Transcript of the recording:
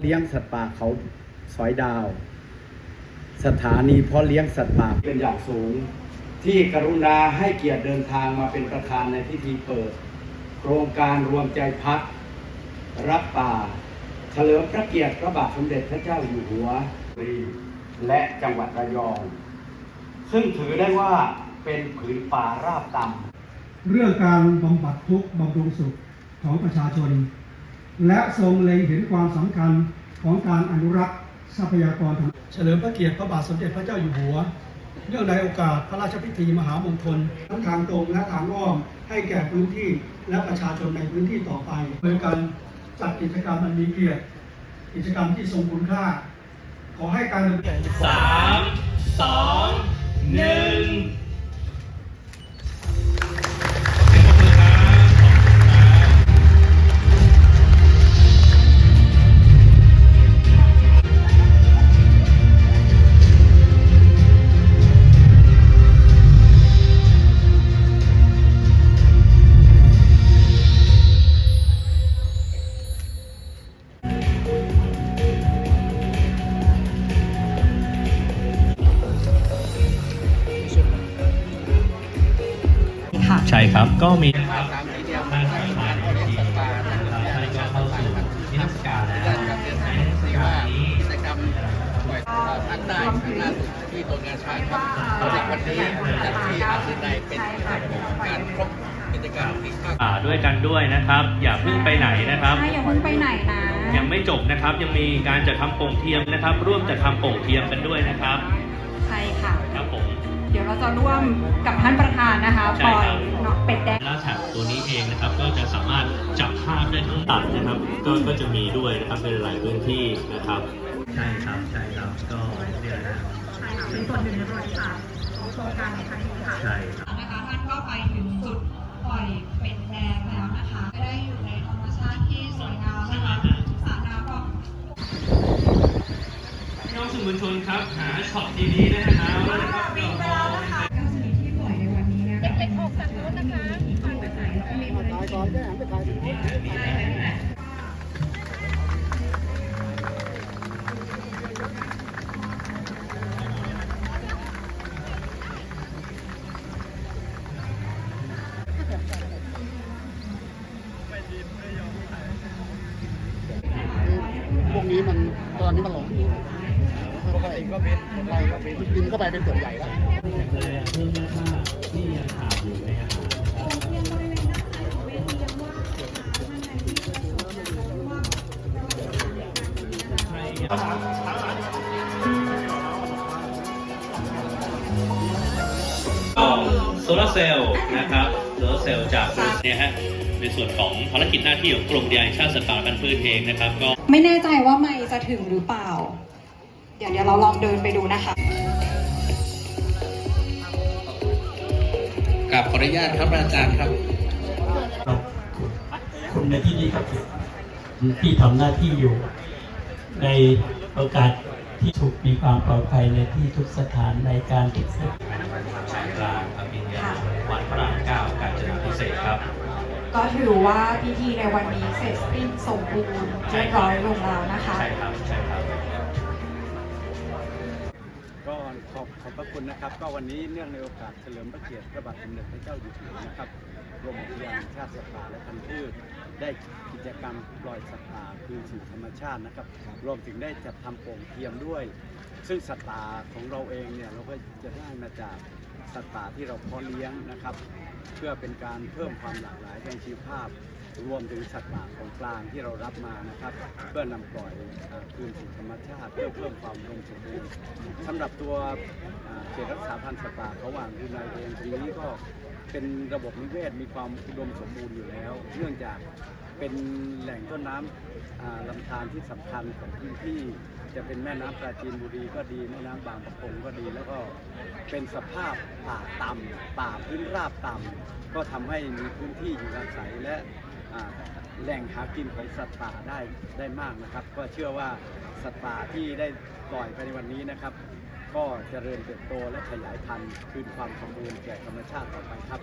เลี้ยงสัตว์ป่าเขาสอยดาว สถานีเพาะเลี้ยงสัตว์ป่าเป็นอย่างสูง ที่กรุณาให้เกียรติเดินทางมาเป็นประธานในพิธีเปิด โครงการรวมใจพัก รักป่า เฉลิมพระเกียรติพระบาทสมเด็จพระเจ้าอยู่หัว และจังหวัดระยอง ซึ่งถือได้ว่าเป็นผืนป่าราบต่ำเรื่องการบำบัดทุกข์บำรุงสุขของประชาชน และทรงเล็งเห็นความสำคัญของการอนุรักษ์ทรัพยากรธรรมเฉลิมพระเกียรติพระบาทสมเด็จพระเจ้าอยู่หัว เนื่องในโอกาสพระราชพิธีมหามงคลทั้งทางตรงและทางอ้อมให้แก่พื้นที่และประชาชนในพื้นที่ต่อไปโดยการจัดกิจกรรมอันมีเกียรติกิจกรรมที่ทรงคุณค่า ขอให้การดำเนินสามสองหนึ่ง ใช่ครับก็มีนะครับท่านประธานในพิธีนะครับท่านก็เข้าสู่นิทรรศการแล้วในนิทรรศการนี้กิจกรรมปล่อยภาคใต้ครั้งล่าสุดที่โรงงานช้างครับจากวันนี้จัดที่อาซินายเป็นการครบกิจกรรมที่ภาคอ่าด้วยกันด้วยนะครับ อย่าเพิ่งไปไหนนะครับใช่อย่าเพิ่งไปไหนนะ ยังไม่จบนะครับยังมีการจะทำโป่งเทียมนะครับ ร่วมจะทำโป่งเทียมกันด้วยนะครับ ราจะร่วมกับท่านประธานนะคะใช่ปล่อยครับเนาะเป็ดแดง แล้วแท็บตัวนี้เองนะครับก็จะสามารถจับภาพได้ทั้งตัดนะครับ ก็ก็จะมีด้วยนะครับในหลายพื้นที่นะครับ ใช่ครับใช่ครับก็เนี่ยนะใช่ค่ะเป็นส่วนหนึ่งในประวัติศาสตร์ของโครงการในครั้งนี้ค่ะใช่ครับ นะคะท่านก็ไปถึงจุด อมวลชนครับ หาช็อตดีๆนะฮะครับบินไปแล้วนะคะก้าชนิดที่ปล่อยในวันนี้นะเป็นสัตว์ที่มีที่อยู่อาศัยแล้วก็มีภารกิจพวกนี้มันตอนนี้มันหลง ปกติก็เป็นเราก็เป็นกินเข้าไปเป็นส่วนใหญ่แล้วโซลาเซลล์นะครับโซลาเซลล์จากเนี่ยฮะในส่วนของภารกิจหน้าที่ของกรมอุทยานแห่งชาติสัตว์ป่าและพันธุ์พืชเองนะครับก็ไม่แน่ใจว่าไม่จะถึงหรือเปล่า เดี๋ยวเดี๋ยวเราลองเดินไปดูนะคะกับขออนุญาตครับอาจารย์ครับครับ คุณในที่นี้ครับที่ทำหน้าที่อยู่ ในโอกาสที่ถูกมีความปลอดภัยในที่ทุกสถานในการศึกษาสายกลางอภิญญาวันพระรามเก้าการจนาพิเศษกครับ ก็ถือว่าพิธีในวันนี้เสร็จสิ้นสมบูรณ์เรียบร้อยลงแล้วนะคะ ใช่ครับ ใช่ครับก็ ขอบขอบพระคุณนะครับ ก็วันนี้เนื่องในโอกาสเฉลิมพระเกียรติพระบาทสมเด็จพระเจ้าอยู่หัวนะครับกรมอุทยานแห่งชาติสัตว์ป่าและพันธุ์พืชได้กิจกรรมปล่อยสัตว์ป่าคืนสู่ธรรมชาตินะครับ รวมถึงได้จัดทำโป่งเทียมด้วย ซึ่งสัตว์ป่าของเราเองเนี่ยเราก็จะได้มาจากสัตว์ป่าที่เราเพาะเลี้ยงนะครับ เพื่อเป็นการเพิ่มความหลากหลายทางชีวภาพ รวมถึงสัตว์ป่าของกลางที่เรารับมานะครับ เพื่อนำปล่อยอ่าคืนสู่ธรรมชาติเพื่อเพิ่มความอุดมสมบูรณ์สำหรับตัวเขตรักษาพันธุ์สัตว์ป่าเขาว่างดูนายเองตรงนี้ก็เป็นระบบนิเวศมีความอุดมสมบูรณ์อยู่แล้ว เนื่องจากเป็นแหล่งต้นน้ำลำธารที่สำคัญของพื้นที่จะเป็นแม่น้ำปราจีนบุรีก็ดีแม่น้ำบางประกงก็ดี แล้วก็เป็นสภาพป่าต่ำป่าพื้นราบต่ำก็ทำให้มีพื้นที่อยู่อาศัยและ แหล่งหากินของสัตว์ป่าได้ได้มากนะครับ ก็เชื่อว่าสัตว์ป่าที่ได้ปล่อยไปในวันนี้นะครับ ก็จเจริญเติบโตและขยายพันธุ์คืนความสมบูรณ์แก่ธรรมชาติต่อไปครับ